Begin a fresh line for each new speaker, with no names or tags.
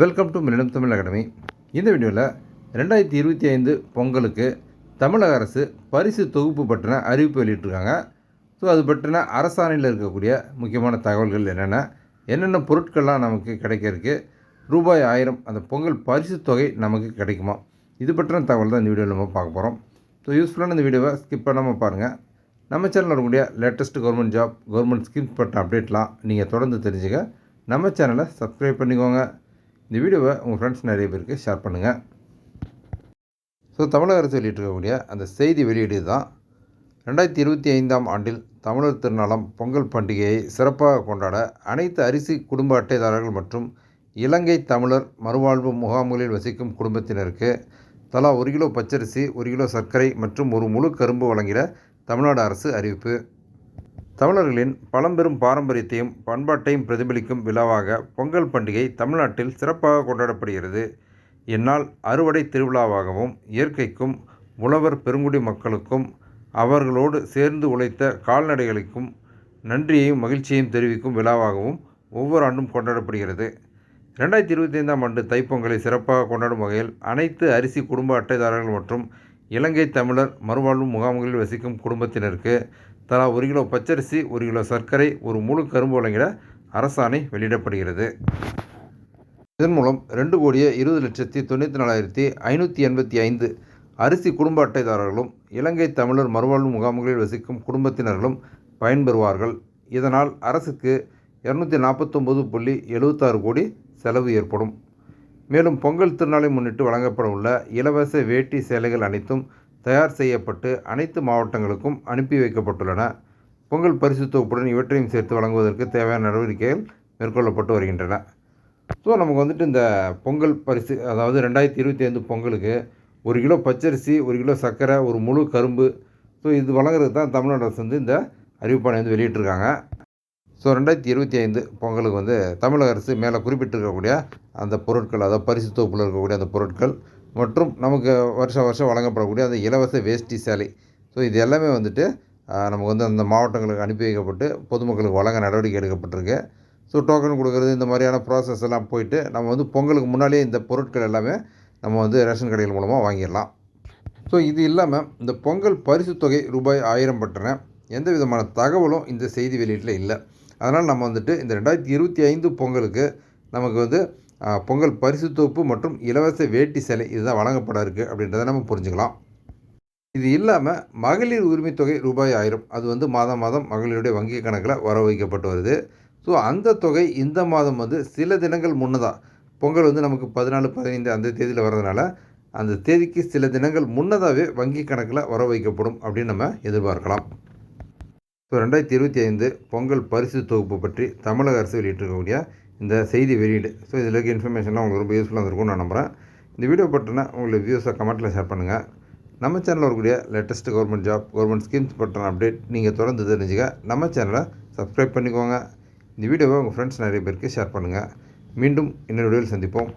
Welcome to millennium Tamil academy இந்த வீடியோவில் ரெண்டாயிரத்தி இருபத்தி ஐந்து பொங்கலுக்கு தமிழக அரசு பரிசு தொகுப்பு பற்றின அறிவிப்பு வெளியிட்டிருக்காங்க. ஸோ அது பற்றின அரசாணையில் இருக்கக்கூடிய முக்கியமான தகவல்கள் என்னென்ன என்னென்ன பொருட்கள்லாம் நமக்கு கிடைக்க ரூபாய் ஆயிரம் அந்த பொங்கல் பரிசு தொகை நமக்கு கிடைக்குமா? இது பற்றின தகவல் தான் இந்த வீடியோவில் நம்ம பார்க்க போகிறோம் ஸோ யூஸ்ஃபுல்லான இந்த வீடியோவை ஸ்கிப் பண்ணாமல் பாருங்கள் நம்ம சேனலில் வரக்கூடிய latest government job government schemes பற்றின அப்டேட்லாம் நீங்கள் தொடர்ந்து தெரிஞ்சுக்க. நம்ம சேனலை சப்ஸ்கிரைப் பண்ணிக்கோங்க. இந்த வீடியோவை உங்கள் ஃப்ரெண்ட்ஸ் நிறைய பேருக்கு ஷேர் பண்ணுங்கள் ஸோ தமிழக அரசு வெளியிட்டிருக்கக்கூடிய அந்த செய்தி வெளியீடு தான் ரெண்டாயிரத்தி இருபத்தி ஐந்தாம் ஆண்டில் தமிழர் திருநாளம் பொங்கல் பண்டிகையை சிறப்பாக கொண்டாட அனைத்து அரிசி குடும்ப அட்டைதாரர்கள் மற்றும் இலங்கை தமிழர் மறுவாழ்வு முகாம்களில் வசிக்கும் குடும்பத்தினருக்கு தலா ஒரு கிலோ பச்சரிசி ஒரு கிலோ சர்க்கரை மற்றும் ஒரு முழு கரும்பு வழங்கிட தமிழ்நாடு அரசு அறிவிப்பு. தமிழர்களின் பழம்பெரும் பாரம்பரியத்தையும் பண்பாட்டையும் பிரதிபலிக்கும் விழாவாக பொங்கல் பண்டிகை தமிழ்நாட்டில் சிறப்பாக கொண்டாடப்படுகிறது. இந்நாள் அறுவடை திருவிழாவாகவும் இயற்கைக்கும் உழவர் பெருங்குடி மக்களுக்கும் அவர்களோடு சேர்ந்து உழைத்த கால்நடைகளுக்கும் நன்றியையும் மகிழ்ச்சியையும் தெரிவிக்கும் விழாவாகவும் ஒவ்வொரு ஆண்டும் கொண்டாடப்படுகிறது. ரெண்டாயிரத்தி இருபத்தி ஐந்தாம் ஆண்டு தைப்பொங்கலை சிறப்பாக கொண்டாடும் வகையில் அனைத்து அரிசி குடும்ப அட்டைதாரர்கள் மற்றும் இலங்கை தமிழர் மறுவாழ்வு முகாம்களில் வசிக்கும் குடும்பத்தினருக்கு தலா ஒரு கிலோ பச்சரிசி ஒரு கிலோ சர்க்கரை ஒரு முழு கரும்பு வழங்கிட அரசாணை வெளியிடப்படுகிறது. இதன் மூலம் ரெண்டு கோடியே இருபது லட்சத்தி தொண்ணூற்றி நாலாயிரத்தி ஐநூற்றி எண்பத்தி ஐந்து அரிசி குடும்ப அட்டைதாரர்களும் இலங்கை தமிழர் மறுவாழ்வு முகாம்களில் வசிக்கும் குடும்பத்தினர்களும் பயன்பெறுவார்கள். இதனால் அரசுக்கு இரநூத்தி நாற்பத்தொம்பது புள்ளி எழுபத்தாறு கோடி செலவு ஏற்படும். மேலும் பொங்கல் திருநாளை முன்னிட்டு வழங்கப்பட உள்ள இலவச வேட்டி சேலைகள் அனைத்தும் தயார் செய்யப்பட்டு அனைத்து மாவட்டங்களுக்கும் அனுப்பி வைக்கப்பட்டுள்ளன. பொங்கல் பரிசு தொகுப்புடன் இவற்றையும் சேர்த்து வழங்குவதற்கு தேவையான நடவடிக்கைகள் மேற்கொள்ளப்பட்டு வருகின்றன. ஸோ நமக்கு வந்துட்டு இந்த பொங்கல் பரிசு அதாவது ரெண்டாயிரத்தி இருபத்தி ஐந்து பொங்கலுக்கு ஒரு கிலோ பச்சரிசி ஒரு கிலோ சர்க்கரை ஒரு முழு கரும்பு ஸோ இது வழங்குறது தான் தமிழ்நாடு அரசு வந்து இந்த அறிவிப்பானை வந்து வெளியிட்டிருக்காங்க. ஸோ ரெண்டாயிரத்தி இருபத்தி ஐந்து பொங்கலுக்கு வந்து தமிழக அரசு மேலே குறிப்பிட்டிருக்கக்கூடிய அந்த பொருட்கள் அதாவது பரிசு தொகுப்பில் இருக்கக்கூடிய அந்த பொருட்கள் மற்றும் நமக்கு வருஷம் வருஷம் வழங்கப்படக்கூடிய அந்த இலவச வேஷ்டி சேலை. ஸோ இது எல்லாமே வந்துட்டு நமக்கு வந்து அந்த மாவட்டங்களுக்கு அனுப்பி வைக்கப்பட்டு பொதுமக்களுக்கு வழங்க நடவடிக்கை எடுக்கப்பட்டிருக்கு. ஸோ டோக்கன் கொடுக்குறது இந்த மாதிரியான ப்ராசஸ் எல்லாம் போயிட்டு நம்ம வந்து பொங்கலுக்கு முன்னாடியே இந்த பொருட்கள் எல்லாமே நம்ம வந்து ரேஷன் கடைகள் மூலமாக வாங்கிடலாம். ஸோ இது இல்லாமல் இந்த பொங்கல் பரிசு தொகை ரூபாய் ஆயிரம் பற்றின எந்த விதமான தகவலும் இந்த செய்தி வெளியீட்டில் இல்லை. அதனால் நம்ம வந்துட்டு இந்த ரெண்டாயிரத்தி இருபத்தி ஐந்து பொங்கலுக்கு நமக்கு வந்து பொங்கல் பரிசு தொகுப்பு மற்றும் இலவச வேட்டி சேலை இதுதான் வழங்கப்பட இருக்குது அப்படின்றத நம்ம புரிஞ்சுக்கலாம். இது இல்லாமல் மகளிர் உரிமைத் தொகை ரூபாய் ஆயிரம். அது வந்து மாதம் மாதம் மகளிருடைய வங்கி கணக்கில் வர வைக்கப்பட்டு வருது. ஸோ அந்த தொகை இந்த மாதம் வந்து சில தினங்கள் முன்னதாக பொங்கல் வந்து நமக்கு பதினாலு பதினைந்து அந்த தேதியில் வர்றதுனால அந்த தேதிக்கு சில தினங்கள் முன்னதாகவே வங்கி கணக்கில் வர வைக்கப்படும் அப்படின்னு நம்ம எதிர்பார்க்கலாம். ஸோ ரெண்டாயிரத்தி இருபத்தி ஐந்து பொங்கல் பரிசு தொகுப்பு பற்றி தமிழக அரசு வெளியிட்டிருக்கக்கூடிய இந்த செய்தி வெளியீடு. ஸோ இதில் இருக்க இன்ஃபர்மேஷன்லாம் உங்களுக்கு ரொம்ப யூஸ்ஃபுல்லாக இருக்கும்னு நான் நம்புகிறேன் இந்த வீடியோ பற்றினா உங்களுக்கு வியூஸாக கமெண்ட்டில் ஷேர் பண்ணுங்கள் நம்ம சேனலில் வரக்கூடிய latest government job government schemes பற்றின அப்டேட் நீங்கள் தொடர்ந்து தெரிஞ்சுக்க நம்ம சேனலை சப்ஸ்கிரைப் பண்ணிக்கோங்க. இந்த வீடியோவை உங்கள் ஃப்ரெண்ட்ஸ் நிறைய பேருக்கு ஷேர் பண்ணுங்கள் மீண்டும் இன்னொரு வீடியோவில் சந்திப்போம்.